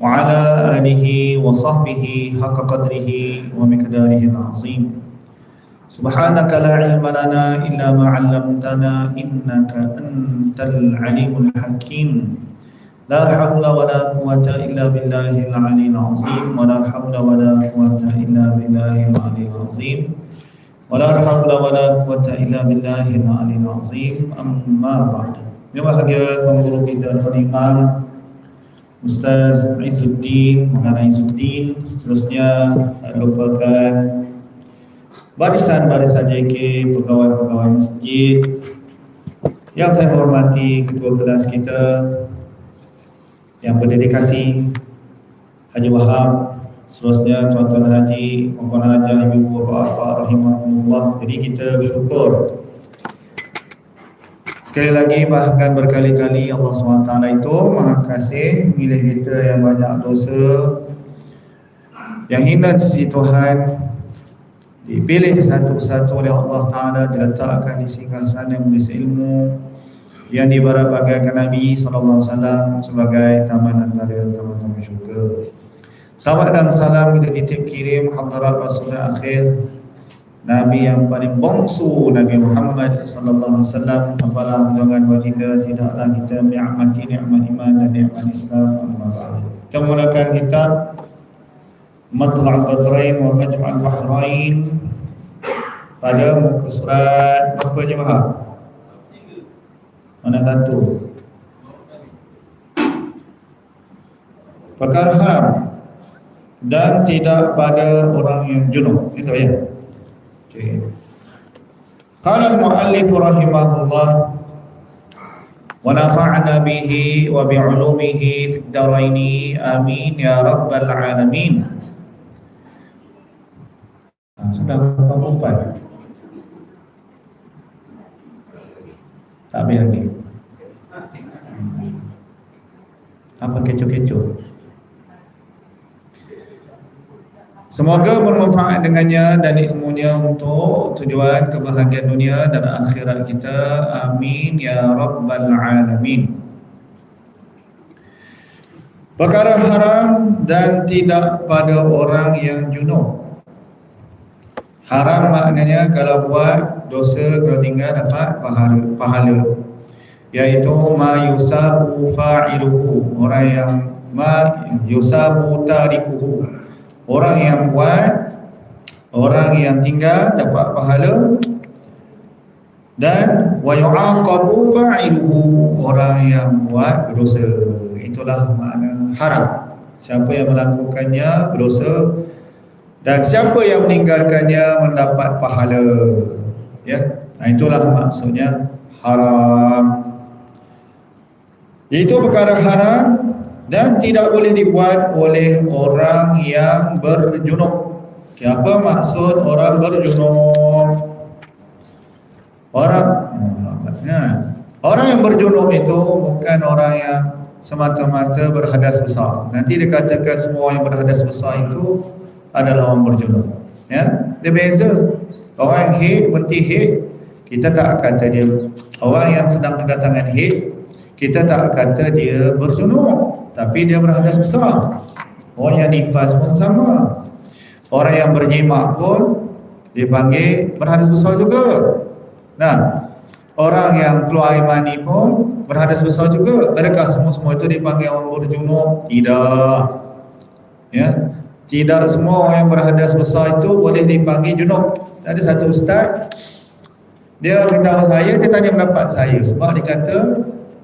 وعلى آله وصحبه حق قدره ومقداره العظيم. سبحانك لا علم لنا إلا ما علمتنا إنك أنت العليم الحكيم. لا حول ولا قوة إلا بالله العلي العظيم ولا حول ولا قوة إلا بالله العلي العظيم. ولا حول ولا قوة إلا بالله العلي العظيم. أما بعد. Yang bahagia Tuan kita Tuan Imam Ustaz Izzuddin Maulana Izzuddin Seterusnya tak lupakan Barisan-barisan JK Pegawai-pegawai masjid. Yang saya hormati Ketua kelas kita Yang berdedikasi Haji Wahab Seterusnya tuan-tuan haji Puan Haji Ibu Bapak Rahimahullah Jadi kita bersyukur Sekali lagi bahkan berkali-kali Allah SWT itu maha kasih Milih kita yang banyak dosa Yang hina di sisi Tuhan Dipilih satu-satu oleh Allah Ta'ala Diletakkan di singgah sana Menulis ilmu Yang dibarat bagaikan Nabi SAW Sebagai taman antara taman-taman syurga. Sahabat dan salam kita titip kirim Hadirat Rasulullah akhir Nabi yang paling bongsu Nabi Muhammad sallallahu alaihi wasallam apalah jangan baginda tidaklah kita nikmati nikmat iman dan nikmat Islam amma ba'd. Kita mulakan kitab Matla' al-Badrain wa Majma' al-Bahrain pada muka surat apa je Wahab? Mana satu? Perkara haram dan tidak pada orang yang junub. Itu ya. Okay. Qala al-muallif rahimahullah wa nafa'na bihi wa bi'ulumihi fid daraini amin ya rabbal alamin. Sudah empat. Tak habis lagi. Apa kecoh-kecoh? Semoga bermanfaat dengannya dan ilmunya untuk tujuan kebahagiaan dunia dan akhirat kita. Amin ya rabbal alamin. Perkara haram dan tidak pada orang yang junub. Haram maknanya kalau buat dosa kalau tinggal dapat pahala. pahala. Iaitu ma yusabu fa'iluhu. Orang yang ma yusabu tarikuhu Orang yang buat Orang yang tinggal dapat pahala. Dan yu'aqabu fa'iluhu Orang yang buat berdosa. Itulah makna haram. Siapa yang melakukannya berdosa Dan siapa yang meninggalkannya mendapat pahala. Ya, nah itulah maksudnya haram. Itu perkara haram dan tidak boleh dibuat oleh orang yang berjunub. Apa maksud orang berjunub? Orang orang yang berjunub itu bukan orang yang semata-mata berhadas besar. Nanti dikatakan semua yang berhadas besar itu adalah orang berjunub. Ya, dia beza. Orang yang haid, berhenti haid, kita tak kata dia. Orang yang sedang kedatangan haid, kita tak kata dia berjunub tapi dia berhadas besar. Orang yang nifas pun sama. Orang yang berjimak pun dipanggil berhadas besar juga. Nah orang yang keluar air mani pun berhadas besar juga. Adakah semua-semua itu dipanggil orang berjunub tidak. Ya. Tidak semua orang yang berhadas besar itu boleh dipanggil junub. Ada satu ustaz dia beritahu saya dia tanya pendapat saya. Sebab dia kata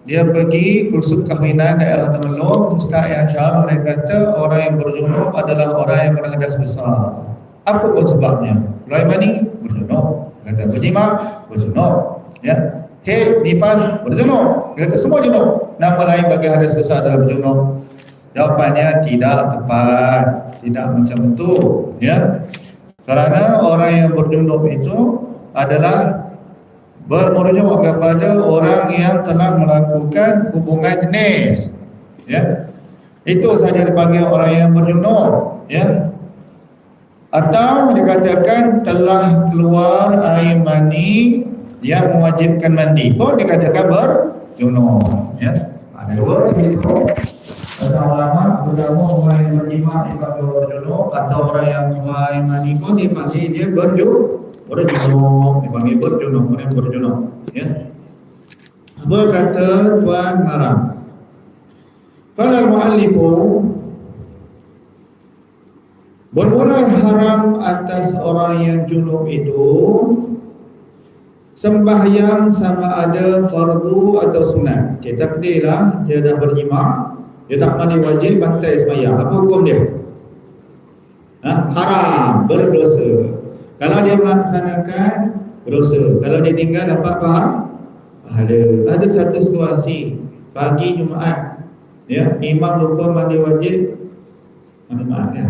dia pergi kursus kahwinan daerah Temelong Ustaz yang syarah dia kata orang yang berjunub adalah orang yang berhadas besar. Apa pun sebabnya. Mulai mani berjunub kata berjima berjunub. Ya. Hei, nifas berjunub. Dia kata semua junub. Nama lain bagi hadas besar adalah berjunub jawapannya tidak tepat. Tidak macam itu ya. Kerana orang yang berjunub itu adalah bermerujuk kepada orang yang telah melakukan hubungan jenis ya. Itu saja dipanggil orang yang berjunub ya. Atau dikatakan telah keluar air mani yang mewajibkan mandi pun dikatakan berjunub ya. Ada dua itu ada ulama pertama orang yang berjimat dipanggil berjunuk atau orang yang mani pun dipanggil dia berjunuk berjunuk dipanggil berjunuk orang yang berjunuk ya. Apa kata Tuan Haram Kalau muallifu Bermula haram atas orang yang junub itu Sembahyang sama ada fardu atau sunat. Kita kedilah dia dah berjima Dia tak mandi wajib bantai sembahyang. Apa hukum dia? Ha? Haram, berdosa Kalau dia melaksanakan berdosa Kalau dia tinggal dapat faham? Ada. Ada satu situasi. Pagi Jumaat. Ya, Imam lupa mandi wajib Mandi maaf ya.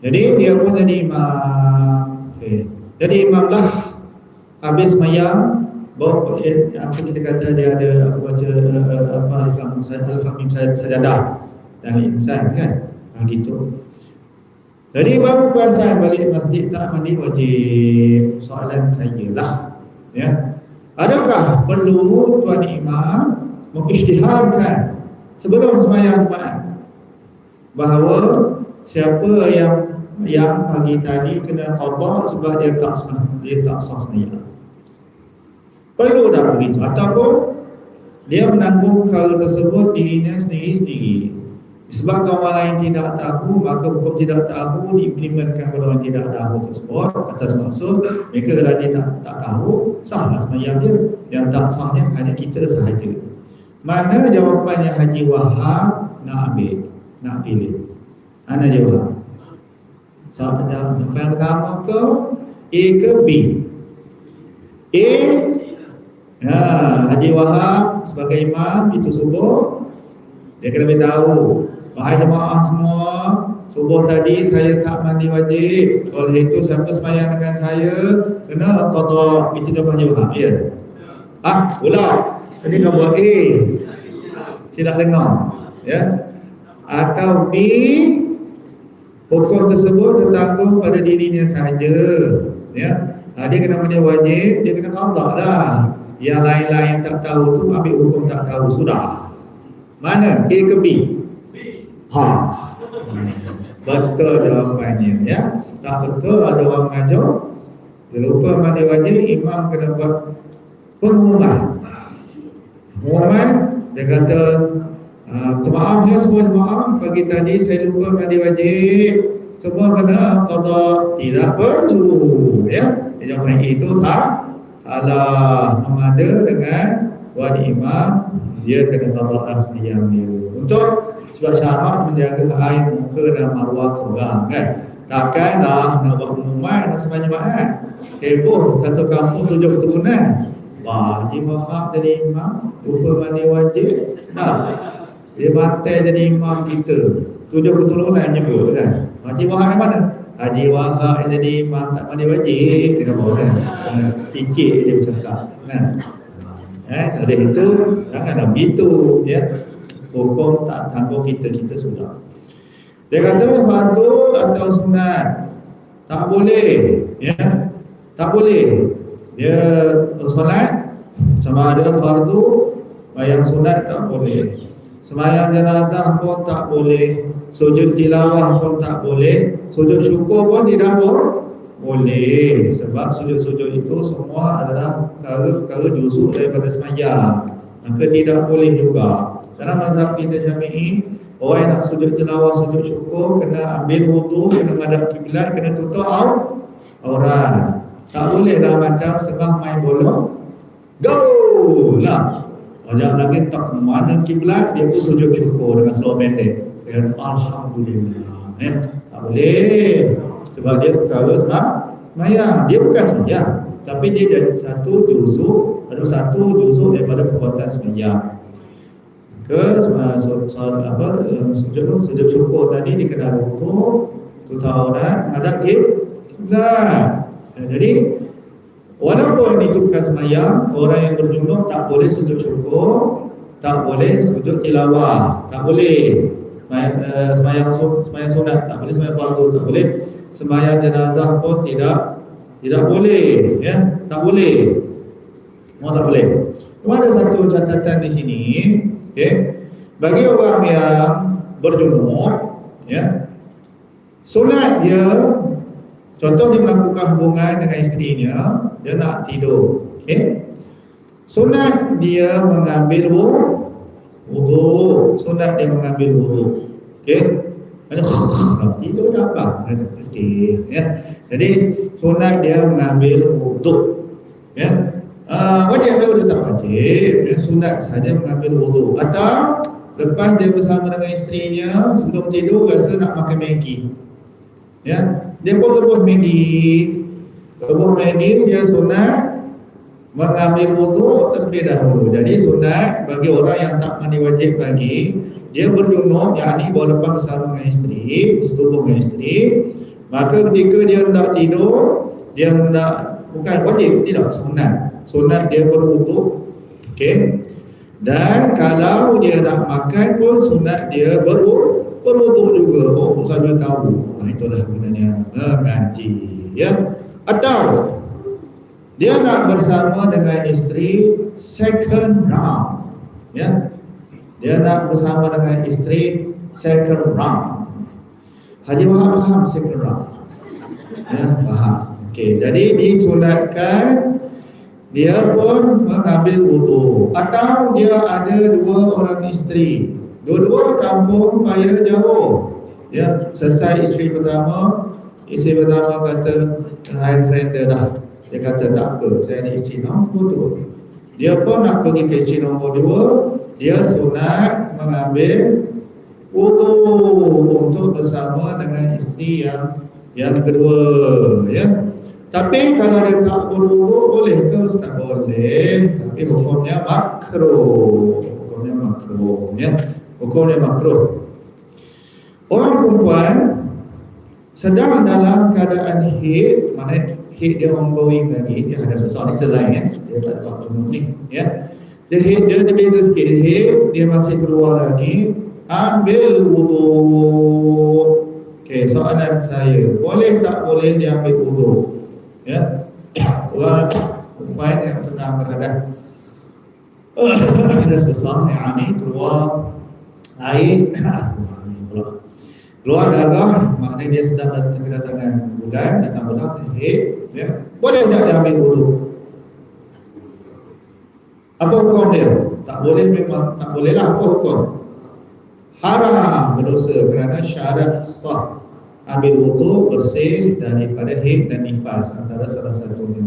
Jadi dia pun jadi imam. Okay. Jadi imam lah habis mayang bawa eh, apa kita kata dia ada aku baca uh, apa al-fahim al-fahim sajadah. Dan insan kan? Gitu jadi baru perasan balik masjid tak mandi wajib soalan saya lah ya adakah perlu tuan imam mengisytiharkan sebelum semayang Jumaat bahawa siapa yang yang pagi tadi kena qada sebab dia tak sah dia tak sah sembahyang. Perlu dah begitu ataupun dia menanggung perkara tersebut dirinya sendiri-sendiri. Sebab kawan lain tidak tahu, maka hukum tidak tahu diimplementkan oleh orang tidak tahu tersebut atas maksud mereka dia tak, tak tahu, sahlah sembahyang dia. Yang tak sahnya hanya kita sahaja. Mana jawapannya Haji Wahab nak ambil, nak pilih? Mana jawab? Sama yang pertama ke A ke B A Ya, Haji Wahab sebagai imam itu subuh dia kena beritahu wahai jemaah semua subuh tadi saya tak mandi wajib oleh itu siapa semayang dengan saya kena qada itu Haji Wahab ya ah ulang tadi kau buat A sila dengar ya atau B Hukum tersebut tertanggung pada dirinya sahaja. Ya. Ha, dia kena mandi wajib, dia kena qada lah. Yang lain-lain tak tahu tu ambil hukum tak tahu sudah. Mana? A ke B? Ha. Betul jawapannya ya. Tak betul ada orang mengajar. Dia lupa mandi wajib, imam kena buat pengumuman. Pengumuman dia kata Uh, maaf ya semua jemaah pagi tadi saya lupa mandi wajib semua kena qada tidak perlu ya jawapan itu sah salah memada dengan wajib imam dia kena qada asmiyam dia untuk sebab syarat menjaga air muka dan maruah seorang kan takkanlah nak buat pengumuman semuanya jemaah heboh satu kampung tujuh keturunan wajib maaf jadi imam lupa mandi wajib nah dia bantai jadi imam kita. Tujuh keturunan nyebut kan. Haji Wahab mana? Haji Wahab yang jadi imam tak mandi wajib. Dia kata kan. Cicik dia bercakap. Kan? Eh, dari itu janganlah begitu ya. Hukum tak tanggung kita kita sudah. Dia kata fardu atau sunat tak boleh ya. Tak boleh. Dia solat sama ada fardu bayang sunat tak boleh. Semayang jenazah pun tak boleh Sujud tilawah pun tak boleh Sujud syukur pun tidak boleh Sebab sujud-sujud itu semua adalah Kalau jusuk daripada semayang Maka tidak boleh juga Dalam mazhab kita jami'i Orang yang nak sujud tilawah, sujud syukur Kena ambil wudu, kena madap kiblat Kena tutup orang Tak boleh lah macam setengah main bola Go! Nah, banyak lagi tak mana kiblat dia pun sujud syukur dengan slow pendek. Dan alhamdulillah. Eh, tak boleh. Sebab dia perkara sebab maya. Dia bukan sembahyang, tapi dia jadi satu juzuk atau satu juzuk daripada perbuatan sembahyang. Ke so, apa sujud sujud syukur tadi dikenal untuk tujuh orang ada kiblat. Jadi Walaupun itu bukan semayang, orang yang berjumlah tak boleh sujud syukur, tak boleh sujud tilawah, tak boleh semayang, semayang sunat, tak boleh semayang fardu, tak boleh semayang jenazah pun tidak tidak boleh, ya, tak boleh. Semua tak boleh. Cuma ada satu catatan di sini, okay? Bagi orang yang berjunuk ya sunat dia contoh dia melakukan hubungan dengan isterinya dia nak tidur okey. Sunat dia mengambil wudu. Sunat dia mengambil wudu okey. Ada tidur dah apa okey ya. Jadi sunat dia mengambil wudu ya Uh, wajib atau dia tak? Wajib. Dia sunat saja mengambil wudu atau lepas dia bersama dengan isterinya sebelum tidur rasa nak makan Maggi. Ya? Dia pun rebus Maggi. Rebus Maggi dia sunat mengambil wudu terlebih dahulu. Jadi sunat bagi orang yang tak mandi wajib lagi dia berjunuk yakni bawa lepas bersama dengan isteri bersetubuh dengan isteri. Maka ketika dia hendak tidur dia hendak bukan wajib tidak sunat sunat dia berwuduk okey. Dan kalau dia nak makan pun sunat dia berwuduk juga. Oh saya tahu. Nah, itulah gunanya mengaji ya. Atau dia nak bersama dengan isteri second round. Ya. Dia nak bersama dengan isteri second round. Haji faham faham second round? Ya faham. Okey jadi disunatkan dia pun mengambil wudu atau dia ada dua orang isteri. Dua-dua kampung payah jauh. Ya selesai isteri pertama isteri pertama kata saya surrender dah. Dia kata tak apa saya ada isteri nombor dua. Dia pun nak pergi ke isteri nombor dua. Dia sunat mengambil wudu untuk bersama dengan isteri yang yang kedua ya tapi kalau dia tak berwuduk boleh ke tak boleh. Tapi hukumnya makruh. Hukumnya makruh ya. Hukumnya makruh. Orang perempuan sedang dalam keadaan hid mana hid dia ongoing lagi dia ada susah ni selesai ya. Dia tak dapat bunuh ni ya. Dia hid dia ada beza sikit. Hid dia masih keluar lagi. Ambil wudu. Okay, soalan saya, boleh tak boleh dia ambil wudu? Ya. Orang perempuan yang sedang berhadas hadas besar yang ini keluar air. Keluar darah maknanya dia sedang kedatangan bulan datang bulan terhid ya. Boleh tak dia ambil dulu? Apa hukum dia? Tak boleh memang tak boleh lah apa hukum. Haram berdosa kerana syarat sah ambil wudu bersih daripada haid dan nifas antara salah satunya.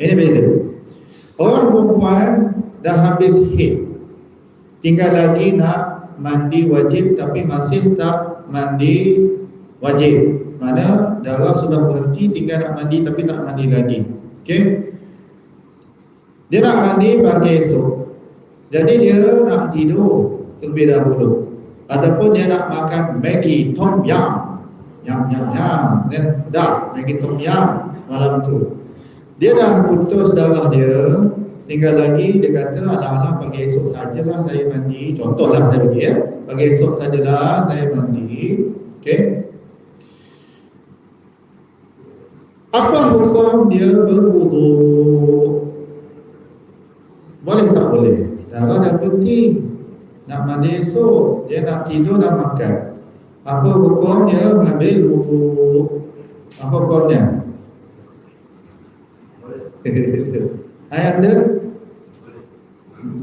Ini beza. Orang perempuan dah habis haid. Tinggal lagi nak mandi wajib tapi masih tak mandi wajib. Mana darah sudah berhenti tinggal nak mandi tapi tak mandi lagi. Okey. Dia nak mandi pagi esok. Jadi dia nak tidur terlebih dahulu. Ataupun dia nak makan Maggi Tom Yum yang yang yang dan dah lagi tom yang malam tu. Dia dah putus darah dia tinggal lagi dia kata alah-alah pagi esok sajalah saya mandi. Contohlah saya bagi ya pagi esok sajalah saya mandi okey. Apa hukum dia berwudu? Boleh tak boleh? Darah dah berhenti nak mandi esok dia nak tidur nak makan apa hukumnya mengambil wudu? Apa hukumnya? Hai anda?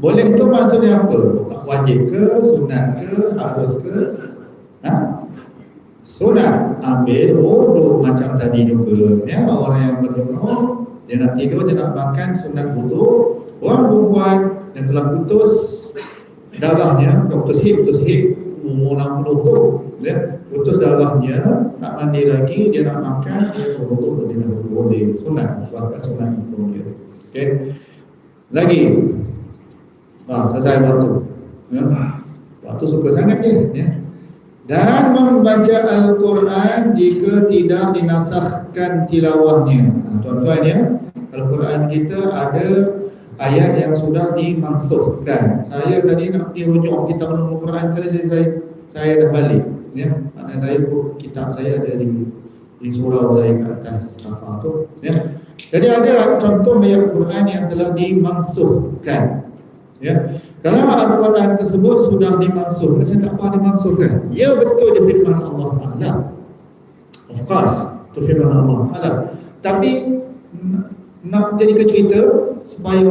Boleh itu maksudnya apa? Wajib ke, sunat ke, harus ke? Ha? Sunat ambil wudu macam tadi juga. Ya, orang yang berjumpa dia nak tidur, dia nak makan sunat wudu. Orang perempuan yang telah putus darahnya, putus hip, putus hip umur 60 tu ya putus darahnya tak mandi lagi dia nak makan dia berwuduk lebih dahulu boleh sunat bahkan sunat itu dia. Okey? Lagi. Ah selesai waktu. Ya. Waktu suka sangat dia ya. Dan membaca Al-Quran jika tidak dinasahkan tilawahnya. Contohnya Al-Quran kita ada ayat yang sudah dimansuhkan saya tadi nak pergi rujuk kitab Al-Quran saya, saya, saya dah balik ya mana saya pun kitab saya ada di di surau saya ke atas apa tu ya. Jadi ada contoh ayat Quran yang telah dimansuhkan ya. Dalam Al-Quran tersebut sudah dimaksud saya tak apa dimaksudkan ya betul di firman Allah Ta'ala. Of course itu firman Allah Ta'ala. Tapi nak jadi cerita supaya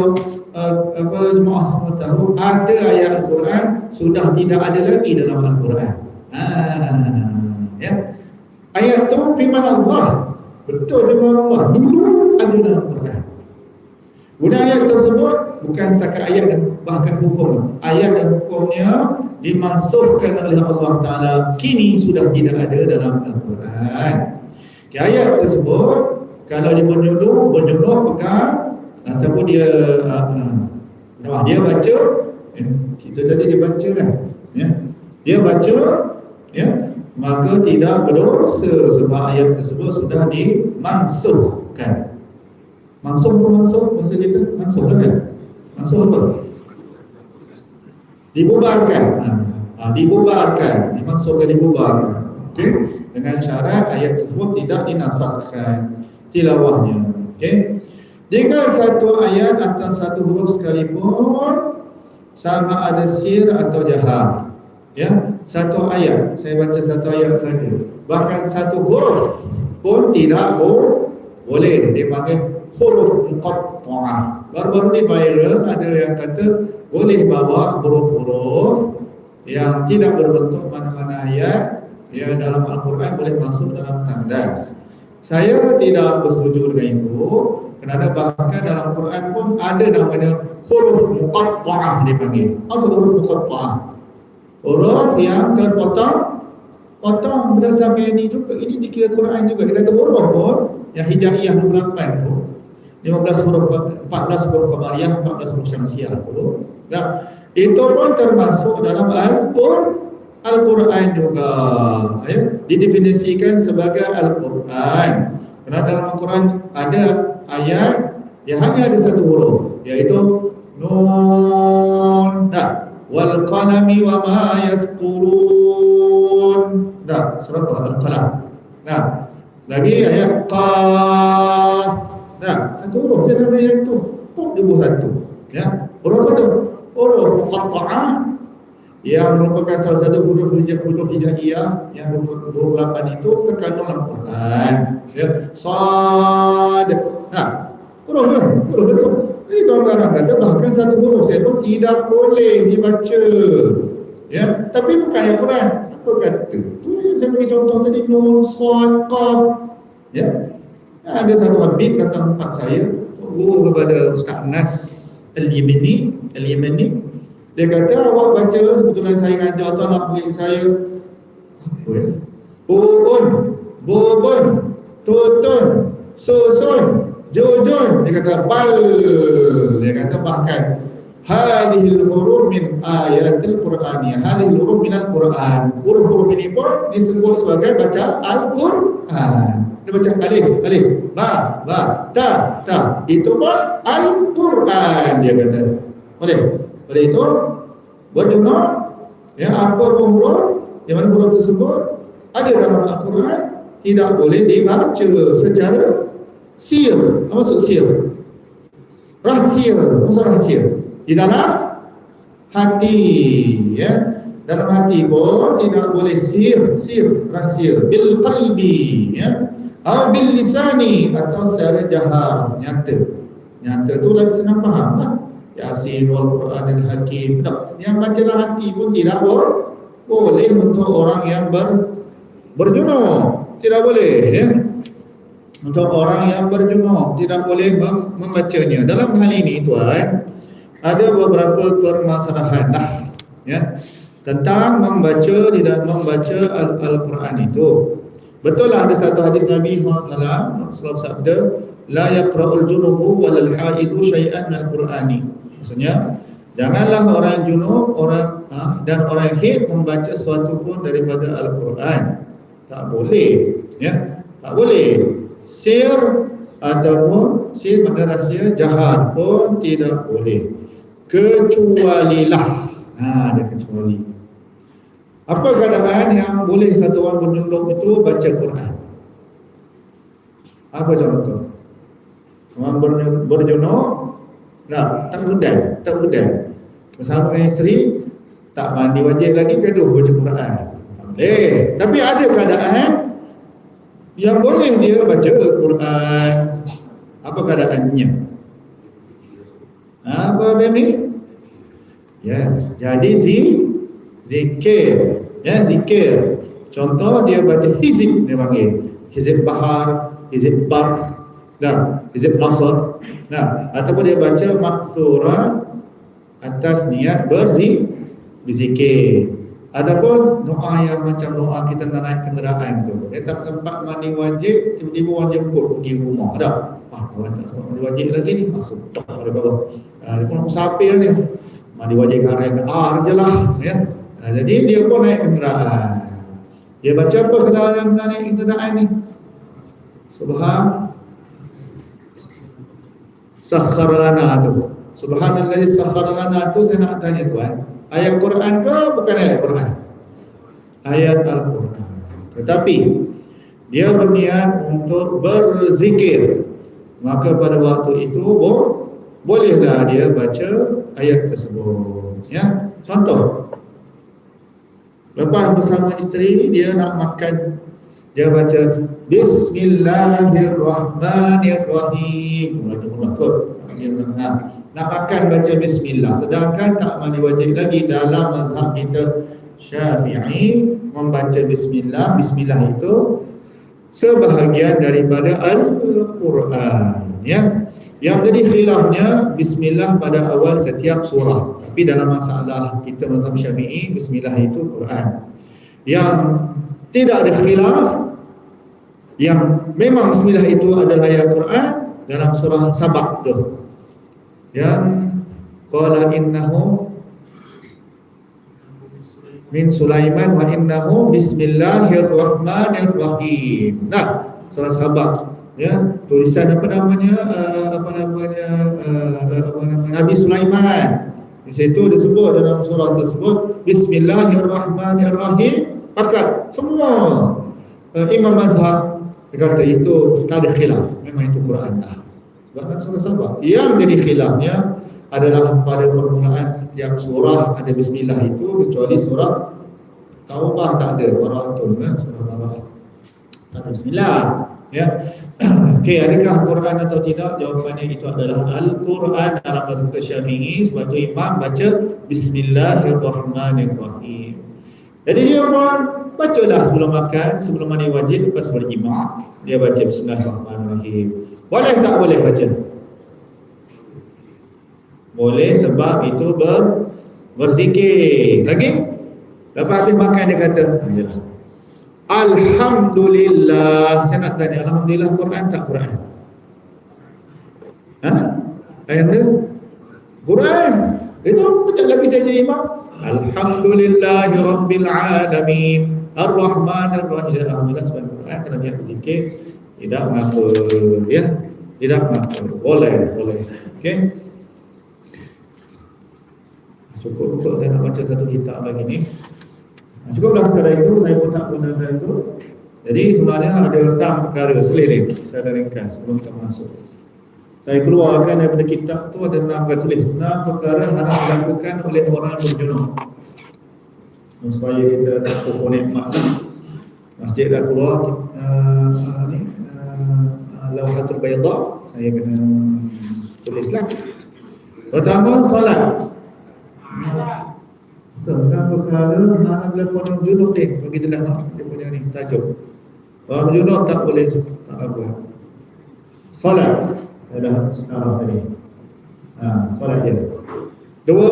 uh, apa jemaah semua tahu ada ayat Al-Quran sudah tidak ada lagi dalam Al-Quran ha, ya ayat tu firman Allah betul firman Allah dulu ada dalam Al-Quran Guna ayat tersebut bukan setakat ayat dan bahkan hukum. Ayat dan hukumnya dimansuhkan oleh Allah Ta'ala kini sudah tidak ada dalam Al-Quran. Okay, ayat tersebut kalau dia berjudul, berjudul pegang ataupun dia uh, uh, dia baca eh, kita tadi dia baca kan ya. dia baca ya? Maka tidak berdosa sebab ayat tersebut sudah dimansuhkan. Mansuh pun mansuh Masa kita mansuh lah kan? Mansuh apa? Dibubarkan. Ha. Ha, Dibubarkan. Dimansuhkan dibubarkan. Okay? Dengan syarat ayat tersebut tidak dinasahkan. Tilawahnya. Okay? Jika satu ayat atau satu huruf sekalipun Sama ada sir atau jahat Ya, satu ayat Saya baca satu ayat saja Bahkan satu huruf pun tidak boleh dipanggil huruf muqatta'ah. Baru-baru ni viral ada yang kata boleh bawa huruf-huruf yang tidak berbentuk mana-mana ayat ya dalam Al-Quran boleh masuk dalam tandas. Saya tidak bersetuju dengan itu kerana bahkan dalam Al-Quran pun ada namanya huruf muqatta'ah dipanggil. Apa huruf muqatta'ah? Huruf yang terpotong potong berdasarkan ini juga. Ini dikira Quran juga. Kita kata huruf pun yang hijaiyah 28 tu 15 huruf 14 huruf qamariyah 14 huruf syamsiah tu nah itu pun termasuk dalam al-Qur'an Al-Quran juga. Ya, didefinisikan sebagai Al-Quran. Kerana dalam Al-Quran ada ayat yang hanya ada satu huruf iaitu dah wal qalami wa ma yasturun dah surah Al-Qalam nah lagi ayat Qaf Nah, satu huruf dia dalam ayat. Huruf dia buat satu. Ya. Huruf apa tu? Huruf muqatta'ah yang merupakan salah satu huruf huruf huruf hijaiyah yang 28 itu terkandung dalam Quran. Ya. Sad. Nah, huruf tu, huruf itu. Ini orang kata bahkan satu huruf saya pun tidak boleh dibaca. Ya, tapi bukan ayat Quran. Siapa kata? Tu saya bagi contoh tadi nun sad qaf. Ya, ada satu habib datang tempat saya guru kepada Ustaz Nas Al-Yemeni Al-Yemeni dia kata awak baca sebetulnya saya ngajar tuan nak beri saya apa ya Bobon Bobon Tutun Susun Jujun dia kata bal. Dia kata bahkan hadhil huruf min ayatil qur'aniyah hadhil huruf min al-quran. Huruf-huruf ini pun disebut sebagai baca al-quran. Dia baca alif, alif, ba, ba, ta, ta. Itu pun Al-Quran dia kata. Boleh? Oleh itu, berdengar ya, apa huruf yang mana huruf tersebut? Ada dalam Al-Quran tidak boleh dibaca secara sir. Apa maksud sir? Rahsia. Maksud rahsia. Di dalam hati. Ya. Dalam hati pun tidak boleh sir, sir, rahsia. Bil qalbi. Ya atau bil lisani atau secara jahar nyata nyata tu lagi senang faham lah yasin wal quran al hakim tak yang baca dalam hati pun tidak boleh boleh untuk orang yang ber berjunuh tidak boleh ya untuk orang yang berjunuh tidak boleh mem membacanya. Dalam hal ini tuan ada beberapa permasalahan lah ya tentang membaca tidak membaca al-Quran itu. Betul lah ada satu hadis Nabi SAW sabda La yaqra'ul junubu walal ha'idu syai'an al Qur'ani Maksudnya Janganlah orang junub orang ha, dan orang haid membaca sesuatu pun daripada Al-Quran. Tak boleh ya? Tak boleh Sir ataupun sir makna rahsia jahat pun tidak boleh. Kecualilah. Ha, ada kecuali. Apa keadaan yang boleh satu orang berjunduk itu? Baca Quran? Apa contoh? Orang berjunuk, nah, tak hudan, tak hudan. bersama dengan isteri tak mandi wajib lagi gaduh baca Quran. Boleh. Tapi ada keadaan yang boleh dia baca Quran apa keadaannya apa Bami? Yes, jadi zi, zikir, ya zikir. Contoh dia baca hizib dia panggil. Hizib bahar, hizib bar, nah, hizib nasr. Nah, ataupun dia baca maksurah atas niat berzi, berzikir. Ataupun doa yang macam doa kita nak naik kenderaan tu. Dia tak sempat mandi wajib, tiba-tiba orang jemput pergi rumah. Ada? Ah, orang tak sempat mandi wajib lagi ni. Masuk tak ada bawah. Ah, dia pun musafir ni mandi wajib karen R je lah ya. Ha, jadi dia pun naik kenderaan. Dia baca apa kenderaan yang naik kenderaan ni? Subhan Sakhar lana tu. Subhanallah sakhar lana tu saya nak tanya tuan. Ayat Quran ke bukan ayat Quran? Ayat Al-Quran. Tetapi dia berniat untuk berzikir. Maka pada waktu itu bolehlah dia baca ayat tersebut ya contoh lepas bersama isteri dia nak makan dia baca bismillahirrahmanirrahim dia nak nak makan baca bismillah sedangkan tak mandi wajib lagi dalam mazhab kita Syafi'i membaca bismillah bismillah itu sebahagian daripada al-Quran ya yang jadi khilafnya bismillah pada awal setiap surah. Tapi dalam masalah kita mazhab Syafi'i bismillah itu Quran. Yang tidak ada khilaf yang memang bismillah itu adalah ayat Quran dalam surah Sabah tu. Yang qala innahu min Sulaiman wa innahu bismillahirrahmanirrahim. Nah, surah Sabah ya tulisan apa namanya uh, apa namanya uh, apa namanya Nabi Sulaiman. Di situ disebut dalam surah tersebut Bismillahirrahmanirrahim. Pakat semua uh, imam mazhab kata itu tak ada khilaf. Memang itu Quran dah bahkan surah sabar. Yang jadi khilafnya adalah pada permulaan setiap surah ada bismillah itu kecuali surah Taubah tak ada. Waratun kan surah Taubah. Tak ada bismillah ya. Okey, adakah Quran atau tidak? Jawapannya itu adalah Al-Quran dalam bahasa Syafi'i sebab imam baca Bismillahirrahmanirrahim. Jadi dia pun bacalah sebelum makan, sebelum mandi wajib, lepas berjima, dia baca Bismillahirrahmanirrahim. Boleh tak boleh baca? Boleh sebab itu ber berzikir. Lagi? Lepas habis makan dia kata, Alhamdulillah. Saya nak tanya, Alhamdulillah Quran tak Quran? Ha? Ayat tu? Quran. Itu betul lagi saya jadi imam. Alhamdulillah Alamin. Ar-Rahman Ar-Rahim. Alhamdulillah sebab Quran kena dia berzikir. Tidak mengapa. Ya? Tidak mengapa. Boleh. Boleh. Okey. Cukup untuk saya nak baca satu kitab lagi ni. Cukuplah sekadar itu, saya pun tak gunakan itu. Jadi sebenarnya ada enam perkara, ni, saya ada ringkas sebelum kita masuk. Saya keluarkan daripada kitab tu ada enam perkara tulis. Enam perkara harus dilakukan oleh orang berjenuh. Supaya kita tak kukunik makna. Masjid dah keluar, uh, ni, Baydah, saya kena tulislah. Pertama, salat. Tentang perkara mana bila puan junub ni bagi nak dia punya ni tajuk. Orang junub tak boleh tak apa. Solat adalah sekarang tadi. Ha, solat je. Dua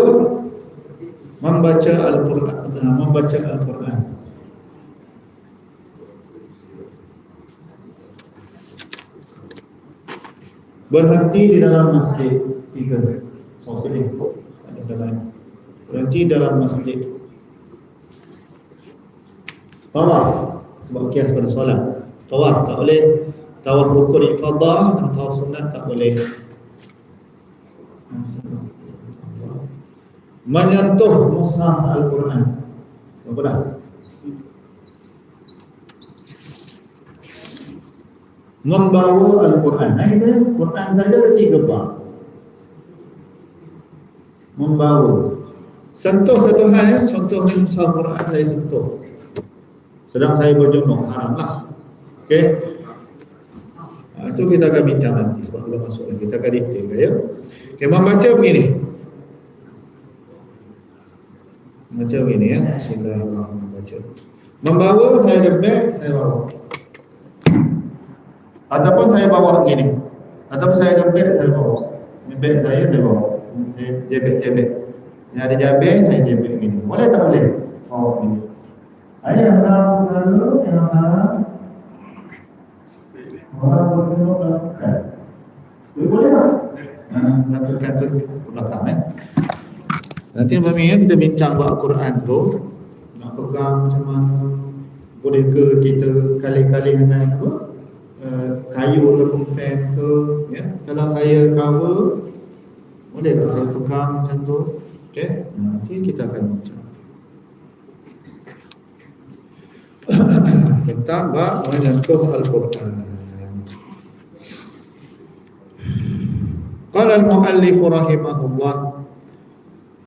membaca Al-Quran, membaca Al-Quran. Berhenti di dalam masjid tiga. So, sini. Ada dalam berhenti dalam masjid. Tawaf. Sebab kias pada solat. Tawaf tak boleh. Tawaf rukun ifadah atau tawaf sunat tak boleh. Menyentuh mushaf Al-Quran. Apa dah? Membawa Al-Quran nah, Quran saja ada tiga bab membawa sentuh satu hal ya, contoh mushaf Quran saya sentuh. Sedang saya berjumpa, haram lah. Okey. Ha, itu kita akan bincang nanti sebab belum masuk. Kita akan detail ya. Okey, membaca begini. Baca begini ya. Bismillahirrahmanirrahim. Baca. Membawa saya ada beg, saya bawa. Ataupun saya bawa begini. Ataupun saya ada beg, saya bawa. Ini beg saya, saya bawa. Jebek-jebek. Ini ada jabek, saya jebek begini. Boleh tak boleh? Oh, begini. Ayah orang lalu yang mana orang bertemu lakukan. Boleh boleh tak? Lakukan tu belakang eh. Nanti ya, kita bincang buat Quran tu nak pegang macam mana boleh ke kita kali-kali dengan apa uh, kayu ataupun pen ke ya. Kalau saya cover boleh tak saya pegang macam tu? Okey. Nanti kita akan bincang. Tentang bab menyentuh Al-Quran. Qala al-muallif rahimahullah